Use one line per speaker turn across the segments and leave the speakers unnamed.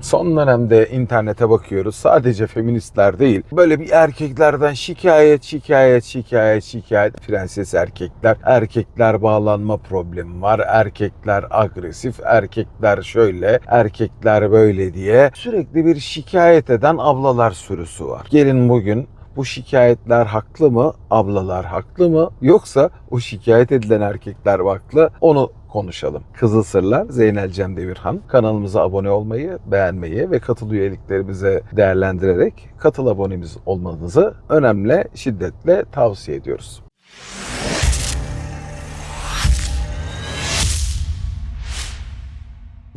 Son dönemde internete bakıyoruz. Sadece feministler değil. Böyle bir erkeklerden şikayet, şikayet, şikayet, şikayet. Prenses erkekler. Erkekler bağlanma problemi var. Erkekler agresif. Erkekler şöyle. Erkekler böyle diye. Sürekli bir şikayet eden ablalar sürüsü var. Gelin bugün bu şikayetler haklı mı? Ablalar haklı mı? Yoksa o şikayet edilen erkekler haklı? Onu konuşalım. Kızıl Sırlar Zeynel Cem Devirhan. Kanalımıza abone olmayı, beğenmeyi ve katıl üyeliklerimize değerlendirerek katıl abonemiz olmanızı önemli, şiddetle tavsiye ediyoruz.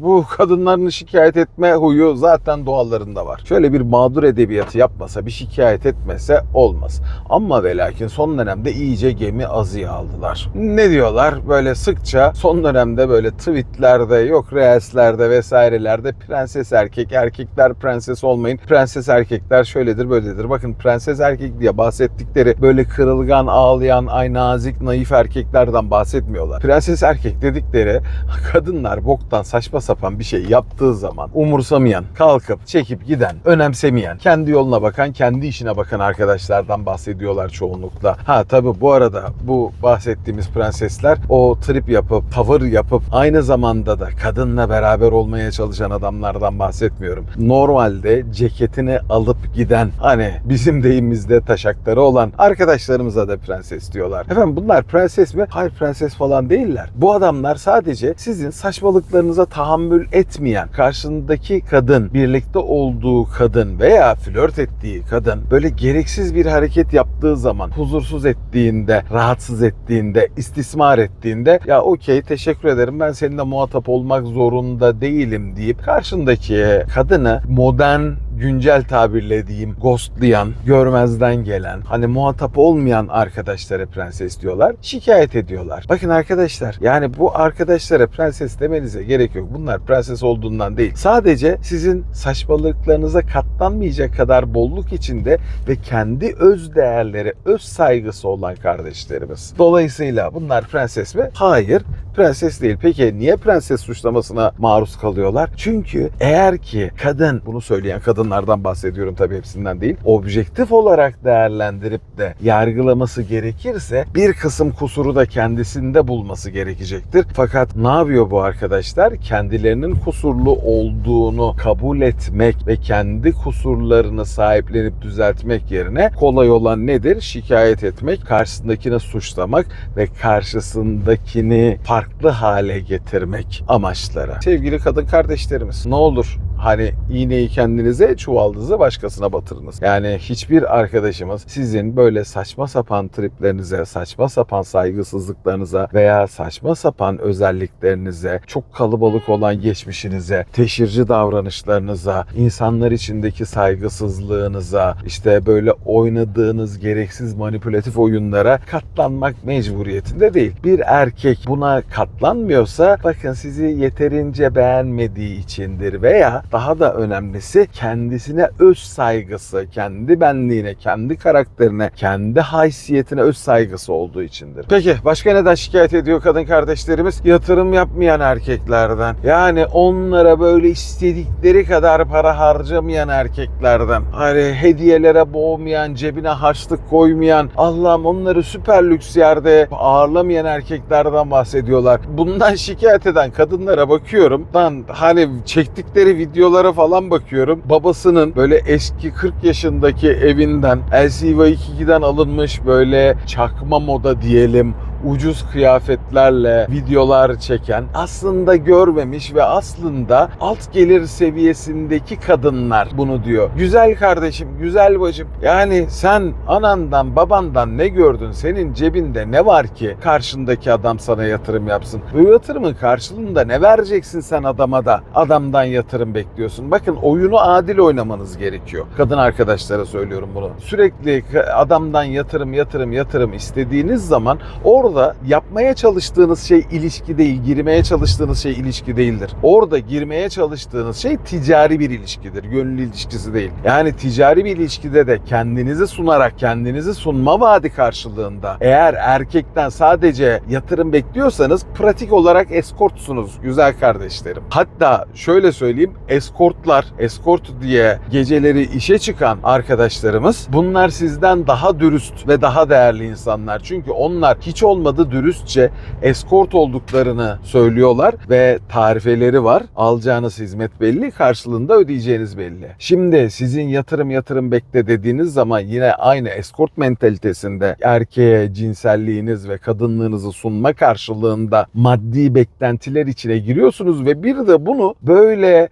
Bu kadınların şikayet etme huyu zaten doğallarında var. Şöyle bir mağdur edebiyatı yapmasa, bir şikayet etmese olmaz. Ama ve lakin son dönemde iyice gemi azıya aldılar. Ne diyorlar? Böyle sıkça son dönemde böyle tweetlerde, yok reelslerde vesairelerde prenses erkek, erkekler prenses olmayın. Prenses erkekler şöyledir böyledir. Bakın prenses erkek diye bahsettikleri böyle kırılgan, ağlayan, ay nazik, naif erkeklerden bahsetmiyorlar. Prenses erkek dedikleri kadınlar boktan saçma sapan bir şey yaptığı zaman umursamayan, kalkıp çekip giden, önemsemeyen, kendi yoluna bakan, kendi işine bakan arkadaşlardan bahsediyorlar çoğunlukla. Ha tabi bu arada bu bahsettiğimiz prensesler o trip yapıp, tavır yapıp aynı zamanda da kadınla beraber olmaya çalışan adamlardan bahsetmiyorum. Normalde ceketini alıp giden, hani bizim deyimizde taşakları olan arkadaşlarımıza da prenses diyorlar. Efendim bunlar prenses mi? Hayır prenses falan değiller. Bu adamlar sadece sizin saçmalıklarınıza tahammül etmeyen, karşındaki kadın, birlikte olduğu kadın veya flört ettiği kadın böyle gereksiz bir hareket yaptığı zaman, huzursuz ettiğinde, rahatsız ettiğinde, istismar ettiğinde ya okey teşekkür ederim ben seninle muhatap olmak zorunda değilim. deyip karşındaki kadını modern güncel tabirle diyeyim ghostlayan, görmezden gelen, hani muhatap olmayan arkadaşlara prenses diyorlar. Şikayet ediyorlar. Bakın arkadaşlar yani bu arkadaşlara prenses demenize gerek yok. Bunlar prenses olduğundan değil. Sadece sizin saçmalıklarınıza katlanmayacak kadar bolluk içinde ve kendi öz değerleri, öz saygısı olan kardeşlerimiz. Dolayısıyla bunlar prenses mi? Hayır. Prenses değil. Peki niye prenses suçlamasına maruz kalıyorlar? Çünkü eğer ki kadın, bunu söyleyen kadınlardan bahsediyorum tabii hepsinden değil, objektif olarak değerlendirip de yargılaması gerekirse bir kısım kusuru da kendisinde bulması gerekecektir. Fakat ne yapıyor bu arkadaşlar? Kendilerinin kusurlu olduğunu kabul etmek ve kendi kusurlarını sahiplenip düzeltmek yerine kolay olan nedir? Şikayet etmek, karşısındakini suçlamak ve karşısındakini farklı hale getirmek amaçları. Sevgili kadın kardeşlerimiz ne olur hani iğneyi kendinize çuvaldızı başkasına batırınız. Yani hiçbir arkadaşımız sizin böyle saçma sapan triplerinize, saçma sapan saygısızlıklarınıza veya saçma sapan özelliklerinize, çok kalabalık olan geçmişinize, teşhirci davranışlarınıza, insanlar içindeki saygısızlığınıza, işte böyle oynadığınız gereksiz manipülatif oyunlara katlanmak mecburiyetinde değil. Bir erkek buna katlanmıyorsa bakın sizi yeterince beğenmediği içindir veya daha da önemlisi kendisine öz saygısı, kendi benliğine, kendi karakterine, kendi haysiyetine öz saygısı olduğu içindir. Peki başka neden şikayet ediyor kadın kardeşlerimiz? Yatırım yapmayan erkeklerden. Yani onlara böyle istedikleri kadar para harcamayan erkeklerden. Hani hediyelere boğmayan, cebine harçlık koymayan, Allah'ım onları süper lüks yerde ağırlamayan erkeklerden bahsediyorlar. Bundan şikayet eden kadınlara bakıyorum. Lan hani çektikleri videolara falan bakıyorum. Babasının böyle eski 40 yaşındaki evinden LCV2'den alınmış böyle çakma moda diyelim ucuz kıyafetlerle videolar çeken aslında görmemiş ve aslında alt gelir seviyesindeki kadınlar bunu diyor. Güzel kardeşim, güzel bacım. Yani sen anandan babandan ne gördün? Senin cebinde ne var ki karşındaki adam sana yatırım yapsın? Bu yatırımın karşılığında ne vereceksin sen adama da adamdan yatırım bekliyorsun? Bakın oyunu adil oynamanız gerekiyor. Kadın arkadaşlara söylüyorum bunu. Sürekli adamdan yatırım yatırım yatırım istediğiniz zaman orada orada yapmaya çalıştığınız şey ilişki değil, girmeye çalıştığınız şey ilişki değildir. Orada girmeye çalıştığınız şey ticari bir ilişkidir, gönül ilişkisi değil. Yani ticari bir ilişkide de kendinizi sunarak, kendinizi sunma vaadi karşılığında eğer erkekten sadece yatırım bekliyorsanız pratik olarak eskortsunuz güzel kardeşlerim. Hatta şöyle söyleyeyim, eskortlar, eskort diye geceleri işe çıkan arkadaşlarımız bunlar sizden daha dürüst ve daha değerli insanlar. Çünkü onlar hiç olmadı dürüstçe eskort olduklarını söylüyorlar ve tarifeleri var. Alacağınız hizmet belli, karşılığında ödeyeceğiniz belli. Şimdi sizin yatırım yatırım bekle dediğiniz zaman yine aynı eskort mentalitesinde erkeğe cinselliğiniz ve kadınlığınızı sunma karşılığında maddi beklentiler içine giriyorsunuz ve bir de bunu böyle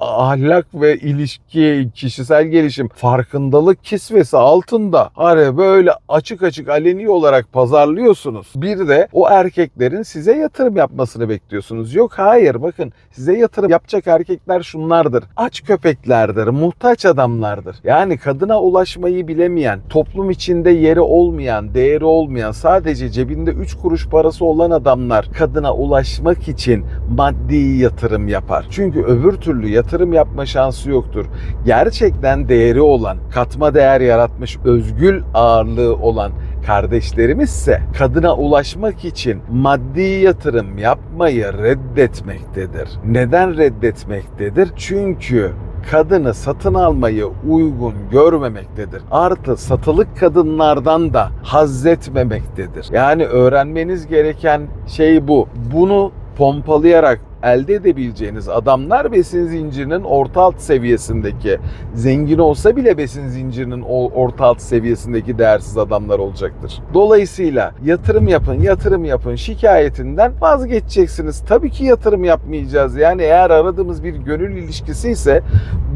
ahlak ve ilişki, kişisel gelişim, farkındalık kisvesi altında hani böyle açık açık aleni olarak pazarlıyorsunuz. Bir de o erkeklerin size yatırım yapmasını bekliyorsunuz. Yok hayır bakın size yatırım yapacak erkekler şunlardır. Aç köpeklerdir, muhtaç adamlardır. Yani kadına ulaşmayı bilemeyen, toplum içinde yeri olmayan, değeri olmayan, sadece cebinde 3 kuruş parası olan adamlar kadına ulaşmak için maddi yatırım yapar. Çünkü öbür türlü yatırım yapma şansı yoktur. Gerçekten değeri olan, katma değer yaratmış, özgül ağırlığı olan kardeşlerimizse kadına ulaşmak için maddi yatırım yapmayı reddetmektedir. Neden reddetmektedir? Çünkü kadını satın almayı uygun görmemektedir. Artı satılık kadınlardan da haz etmemektedir. Yani öğrenmeniz gereken şey bu. Bunu pompalayarak elde edebileceğiniz adamlar besin zincirinin orta alt seviyesindeki zengin olsa bile besin zincirinin orta alt seviyesindeki değersiz adamlar olacaktır. Dolayısıyla yatırım yapın, yatırım yapın şikayetinden vazgeçeceksiniz. Tabii ki yatırım yapmayacağız. Yani eğer aradığımız bir gönül ilişkisi ise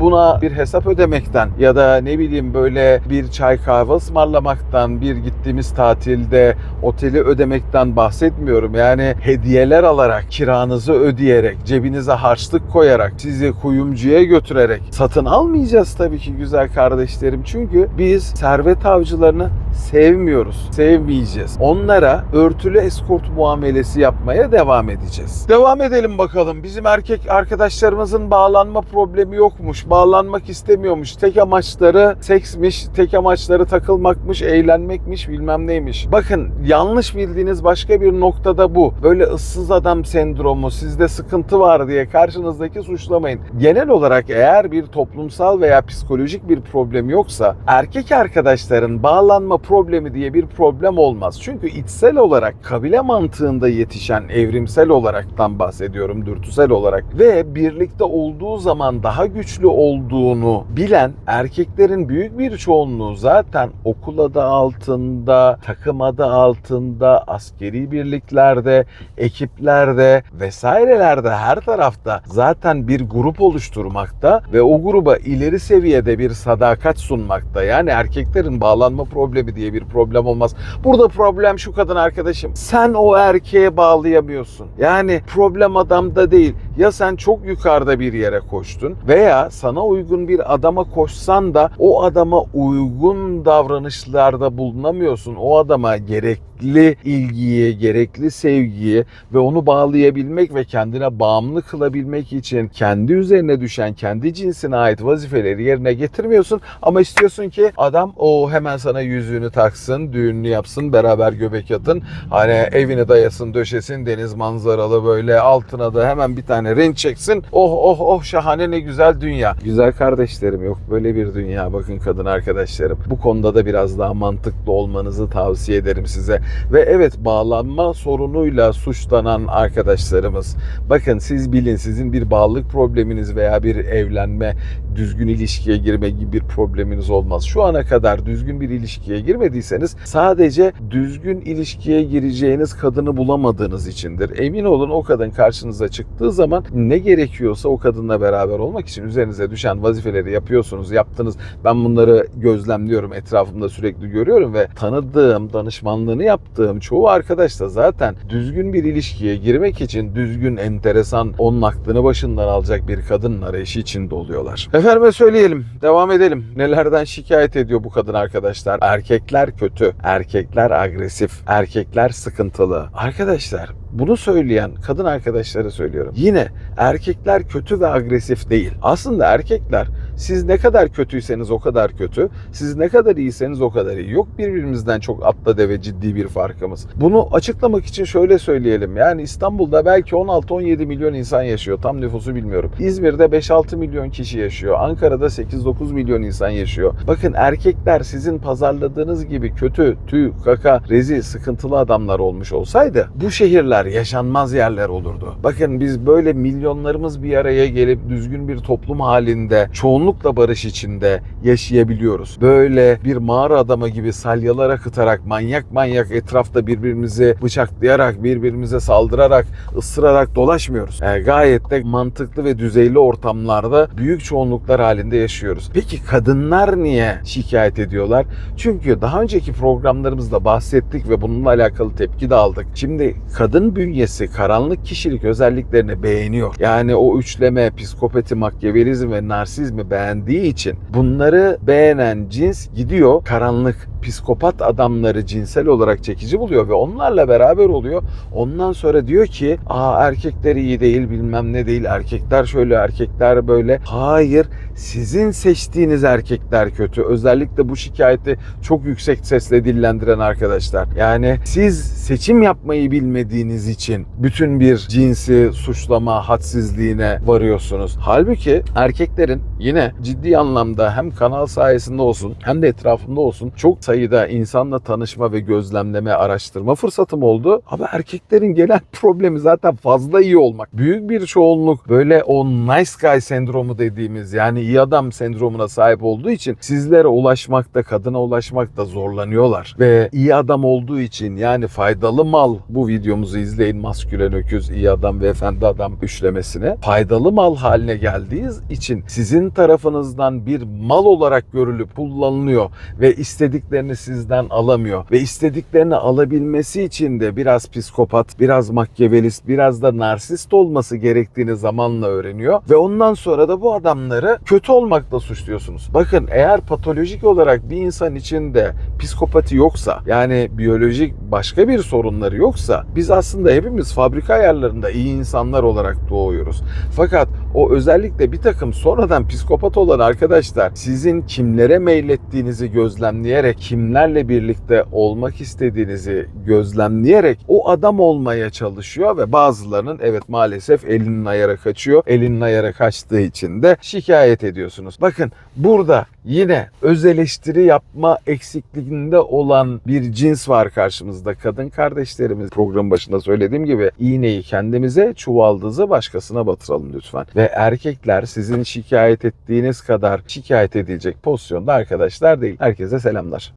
buna bir hesap ödemekten ya da ne bileyim böyle bir çay kahve ısmarlamaktan, bir gittiğimiz tatilde oteli ödemekten bahsetmiyorum. Yani hediyeler alarak, kiranızı ödeyerek, cebinize harçlık koyarak, sizi kuyumcuya götürerek satın almayacağız tabii ki güzel kardeşlerim. Çünkü biz servet avcılarını sevmiyoruz, sevmeyeceğiz. Onlara örtülü eskort muamelesi yapmaya devam edeceğiz. Devam edelim bakalım. Bizim erkek arkadaşlarımızın bağlanma problemi yokmuş, bağlanmak istemiyormuş. Tek amaçları seksmiş, tek amaçları takılmakmış, eğlenmekmiş, bilmem neymiş. Bakın yanlış bildiğiniz başka bir noktada bu. Böyle ıssız adam sendromu, sizde sıkıntı var diye karşınızdaki suçlamayın. Genel olarak eğer bir toplumsal veya psikolojik bir problem yoksa erkek arkadaşların bağlanma problemi diye bir problem olmaz. Çünkü içsel olarak kabile mantığında yetişen evrimsel olaraktan bahsediyorum dürtüsel olarak ve birlikte olduğu zaman daha güçlü olduğunu bilen erkeklerin büyük bir çoğunluğu zaten okul adı altında, takım adı altında, askeri birliklerde, ekiplerde vesairelerde her tarafta zaten bir grup oluşturmakta ve o gruba ileri seviyede bir sadakat sunmakta. Yani erkeklerin bağlanma problemi diye bir problem olmaz. Burada problem şu kadın arkadaşım. Sen o erkeğe bağlayamıyorsun. Yani problem adamda değil. Ya sen çok yukarıda bir yere koştun veya sana uygun bir adama koşsan da o adama uygun davranışlarda bulunamıyorsun. O adama gerekli ilgiye, gerekli sevgiye ve onu bağlayabilmek ve kendine bağımlı kılabilmek için kendi üzerine düşen, kendi cinsine ait vazifeleri yerine getirmiyorsun ama istiyorsun ki adam o hemen sana yüzüğünü taksın, düğününü yapsın, beraber göbek atın. Hani evini dayasın, döşesin, deniz manzaralı böyle altına da hemen bir tane renk çeksin. Oh oh oh şahane ne güzel dünya. Güzel kardeşlerim yok böyle bir dünya bakın kadın arkadaşlarım. Bu konuda da biraz daha mantıklı olmanızı tavsiye ederim size. Ve evet bağlanma sorunuyla suçlanan arkadaşlarımız. Bakın siz bilin sizin bir bağlılık probleminiz veya bir evlenme, düzgün ilişkiye girme gibi bir probleminiz olmaz. Şu ana kadar düzgün bir ilişkiye girmediyseniz sadece düzgün ilişkiye gireceğiniz kadını bulamadığınız içindir. Emin olun o kadın karşınıza çıktığı zaman ne gerekiyorsa o kadınla beraber olmak için üzerinize düşen vazifeleri yapıyorsunuz, yaptınız. Ben bunları gözlemliyorum, etrafımda sürekli görüyorum ve tanıdığım, danışmanlığını yaptığım çoğu arkadaş da zaten düzgün bir ilişkiye girmek için düzgün enteresan, onun aklını başından alacak bir kadının arayışı içinde oluyorlar. Efendime söyleyelim, devam edelim. Nelerden şikayet ediyor bu kadın arkadaşlar? Erkekler kötü, erkekler agresif, erkekler sıkıntılı. Arkadaşlar bunu söyleyen kadın arkadaşlara söylüyorum. Yine erkekler kötü ve agresif değil. Aslında erkekler siz ne kadar kötüyseniz o kadar kötü, siz ne kadar iyiyseniz o kadar iyi. Yok birbirimizden çok atla deve ciddi bir farkımız. Bunu açıklamak için şöyle söyleyelim. Yani İstanbul'da belki 16-17 milyon insan yaşıyor. Tam nüfusu bilmiyorum. İzmir'de 5-6 milyon kişi yaşıyor. Ankara'da 8-9 milyon insan yaşıyor. Bakın erkekler sizin pazarladığınız gibi kötü, tüy, kaka, rezil, sıkıntılı adamlar olmuş olsaydı bu şehirler yaşanmaz yerler olurdu. Bakın biz böyle milyonlarımız bir araya gelip düzgün bir toplum halinde çoğunlukla barış içinde yaşayabiliyoruz. Böyle bir mağara adamı gibi salyalar akıtarak manyak manyak etrafta birbirimizi bıçaklayarak, birbirimize saldırarak, ısırarak dolaşmıyoruz. Yani gayet de mantıklı ve düzeyli ortamlarda büyük çoğunluklar halinde yaşıyoruz. Peki kadınlar niye şikayet ediyorlar? Çünkü daha önceki programlarımızda bahsettik ve bununla alakalı tepki de aldık. Şimdi kadın bünyesi karanlık kişilik özelliklerini beğeniyor. Yani o üçleme, psikopati, makyavelizm ve narsizmi beğendiği için bunları beğenen cins gidiyor karanlık psikopat adamları cinsel olarak çekici buluyor ve onlarla beraber oluyor. Ondan sonra diyor ki aa erkekler iyi değil bilmem ne değil erkekler şöyle erkekler böyle. Hayır sizin seçtiğiniz erkekler kötü. Özellikle bu şikayeti çok yüksek sesle dillendiren arkadaşlar. Yani siz seçim yapmayı bilmediğiniz için bütün bir cinsi suçlama hadsizliğine varıyorsunuz. Halbuki erkeklerin yine ciddi anlamda hem kanal sayesinde olsun hem de etrafında olsun çok sayıda insanla tanışma ve gözlemleme, araştırma fırsatım oldu. Ama erkeklerin genel problemi zaten fazla iyi olmak. Büyük bir çoğunluk böyle o nice guy sendromu dediğimiz yani iyi adam sendromuna sahip olduğu için sizlere ulaşmakta, kadına ulaşmakta zorlanıyorlar. Ve iyi adam olduğu için yani faydalı mal bu videomuzu izleyin maskülen öküz, iyi adam ve efendi adam üçlemesine. Faydalı mal haline geldiği için sizin tarafınızdan bir mal olarak görülüp kullanılıyor ve istediklerini sizden alamıyor. Ve istediklerini alabilmesi için de biraz psikopat, biraz makyavelist, biraz da narsist olması gerektiğini zamanla öğreniyor. Ve ondan sonra da bu adamları kötü olmakla suçluyorsunuz. Bakın eğer patolojik olarak bir insan içinde psikopati yoksa yani biyolojik başka bir sorunları yoksa biz aslında hepimiz fabrika ayarlarında iyi insanlar olarak doğuyoruz. Fakat o özellikle bir takım sonradan psikopat olan arkadaşlar sizin kimlere meylettiğinizi gözlemleyerek kimlerle birlikte olmak istediğinizi gözlemleyerek o adam olmaya çalışıyor ve bazılarının evet maalesef elinin ayara kaçıyor. Elinin ayara kaçtığı için de şikayet ediyorsunuz. Bakın burada yine öz eleştiri yapma eksikliğinde olan bir cins var karşımızda. Kadın kardeşlerimiz program başında söylediğim gibi iğneyi kendimize çuvaldızı başkasına batıralım lütfen. Ve erkekler sizin şikayet ettiğiniz kadar şikayet edilecek pozisyonda arkadaşlar değil. Herkese selamlar.